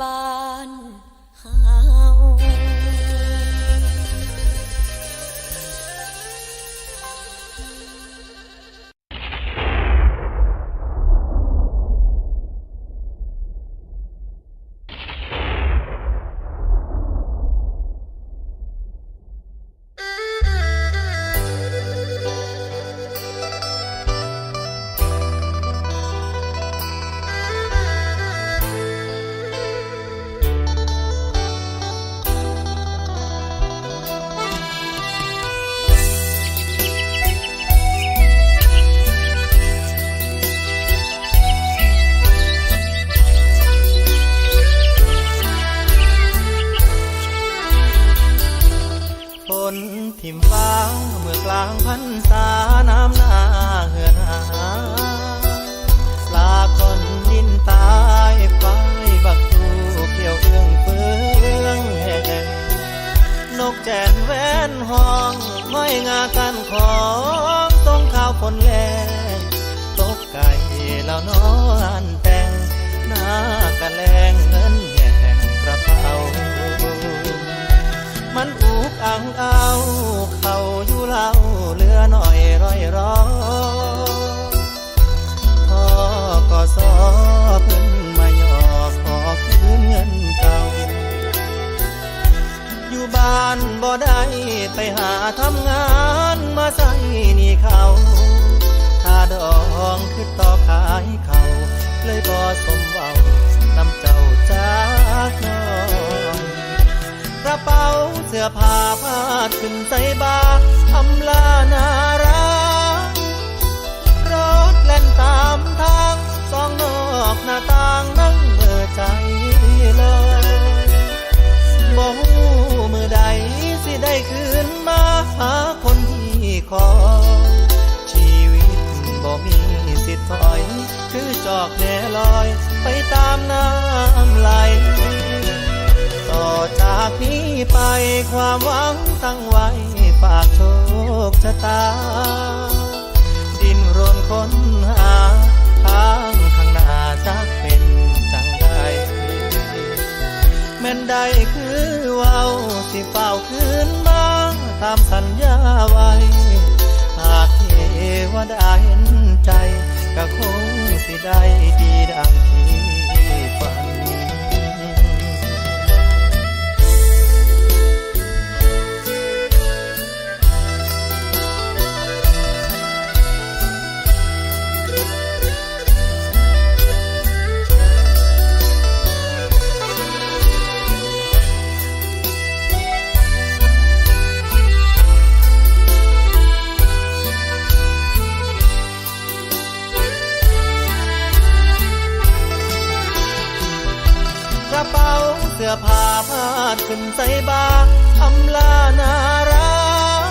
บ้าน แจนแว่นห้องห้อยงากันของต้องข้าวฝนแลตกไก่แล้วนอนแต่งหน้ากันแรงเงินแย่งกระเป๋า มันอุกอังเอาเขาอยู่เล่าเลือหน่อยร้อยร้อพ่อก็สอเพิ่น อยู่บ้านบ่ได้ไปหาทำงานมาใส่หนี่เขาถ้าดองคือต่อขายเขาเลยบ่สมเว้านำเจ้าจากน้อยกระเป๋าเสื้อผ้าพาดขึ้นใส่บาอำลานารักรถแล่นตามทางสองนอกหน้าต่างนั่งเมื่อใจเลยบ่ คือจอกแน่ลอยไปตามน้ำไหล ต่อจากนี้ไปความหวังตั้งไว้ฝากโชคชะตา ดินรนค้นหาทางข้างหน้าจักเป็นจังใดแม่นใดคือเว้าสิเฝ้าคืนมาตามสัญญาไว้ หากเทวดาเห็นใจ ก็คงสิได้ดีดังที่ ขึ้นใส่บาอำลานารั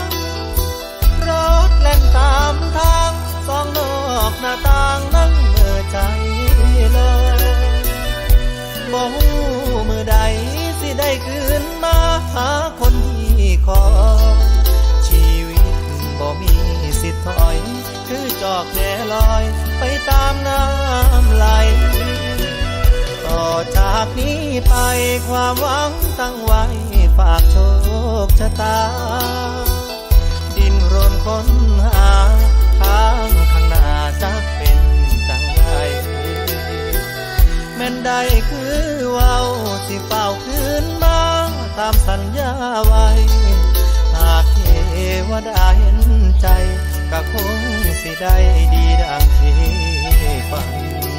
กรถแล่นตามทางสองนอกหน้าต่างนั่งเมื่อใจเลยบ่หูเมือใดสิได้คืนมาหาคนที่คอ ไปความหวังตั้งไว้ฝากโชคชะตา ดินรนค้นหาทางข้างหน้าจะเป็นจังไรแม่นใดคือเว้าสิเฝ้าคืนมาตามสัญญาไว้ หากเทวดาเห็นใจก็คงสิได้ดีดังที่ฝัน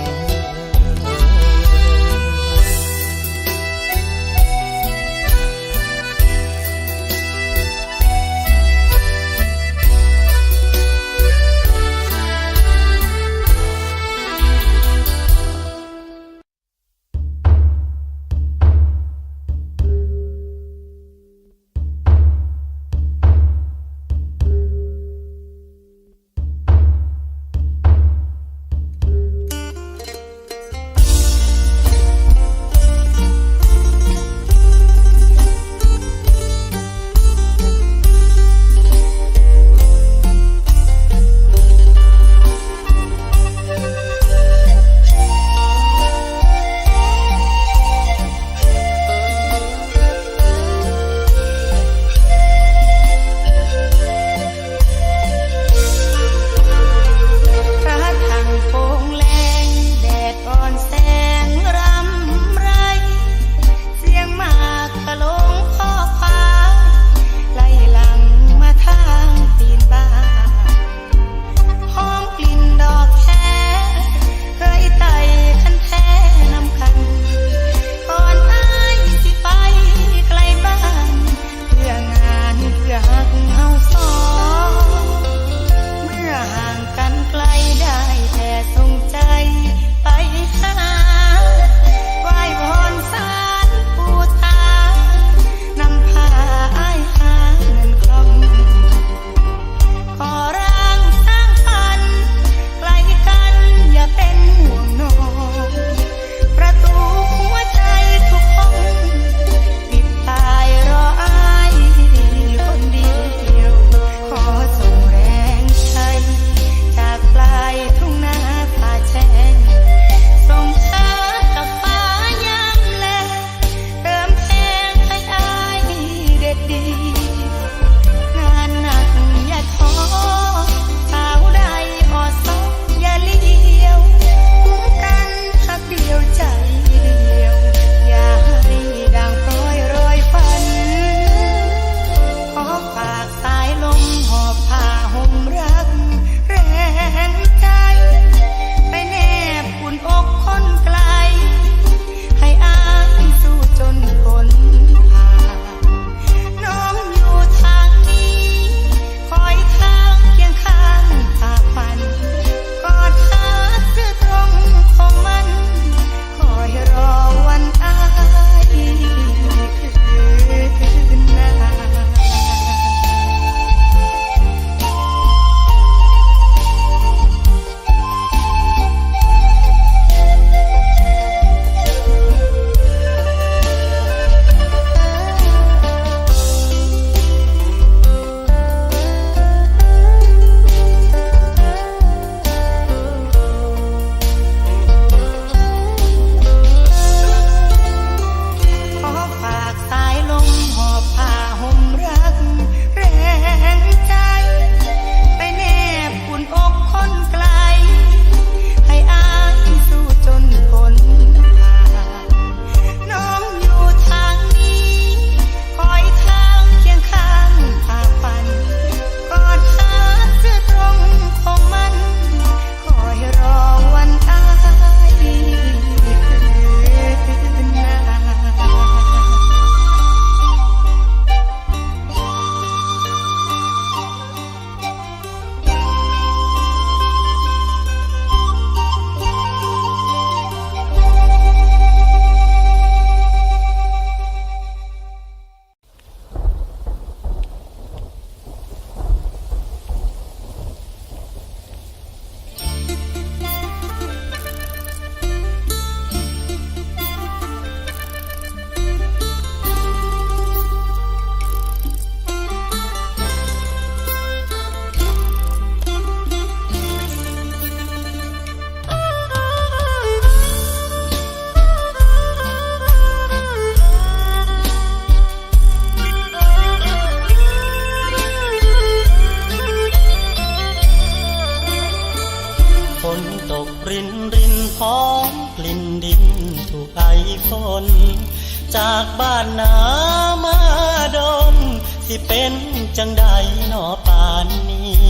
สิเป็นจังใดหนอป่านนี้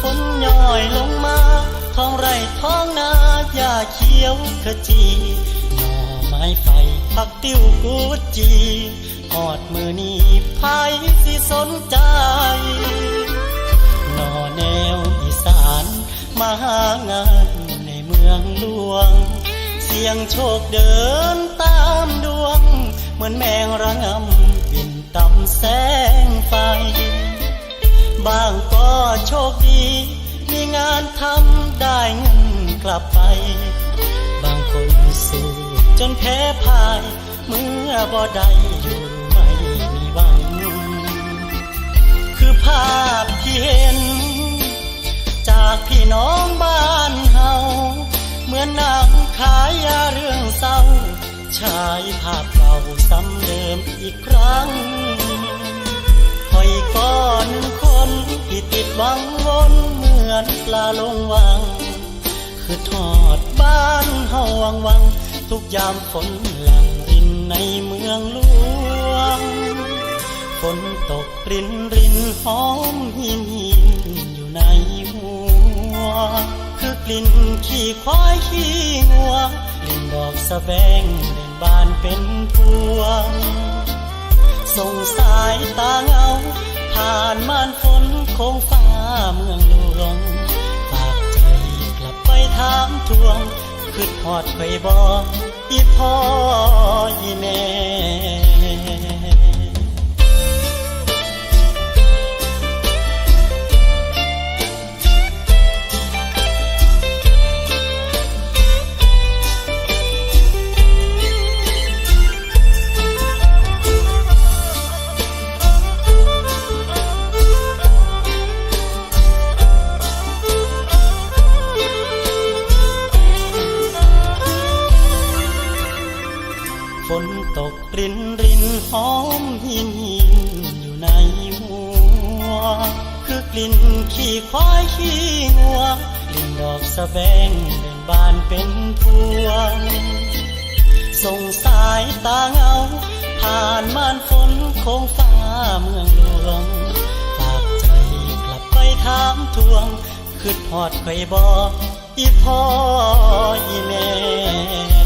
ฝนย่อยลงมาท้องไร่ท้องนาหญ้าเขียวขจีหน่อไม้ไฟผักติ้วกูดจีหอดมือนี้ไผสิสนใจหน่อแนวอีสานมาหางานในเมืองหลวง เสียงโชคเดินตามดวง เหมือนแมงระงอ่ำ แสงไฟ บางก็โชคดี มีงานทำได้เงินกลับไป บางคนสู้จนแพ้พ่าย เมื่อบ่ได้อยู่ไม่มีหวัง คือภาพที่เห็น จากพี่น้องบ้านเฮา เหมือนนังขายยาเรื่องเศร้า ฉายภาพเก่าซ้ำเดิมอีกครั้งคอยก็หนึ่งคนที่ติดวังวนเหมือนปลาลงวัง คือทอดบ้านเฮาวังวัง ทุกยามฝนหลังรินในเมืองหลวง ฝนตกรินรินหอมหินหินอยู่ในหัว คือกลิ่นขี้ควายขี้งัวกลิ่นดอกสะแบงเบานเป็นพวง ส่งสายตาเงา ผ่านม่านฝนโค้งฟ้าเมืองหลวงฝากใจกลับไปถามทวง คือทอดไปบอกอีพ่ออีแม่ หอมหินหินอยู่ในหัว คือกลิ่นขี้ควายขี้งัวกลิ่นดอกสะแบงเบ่งบานเป็นพวงส่งสายตาเงา ผ่านม่านฝนโค้งฟ้าเมืองหลวงฝากใจกลับไปถามทวงคือทอดไปบอกอีพ่ออีแม่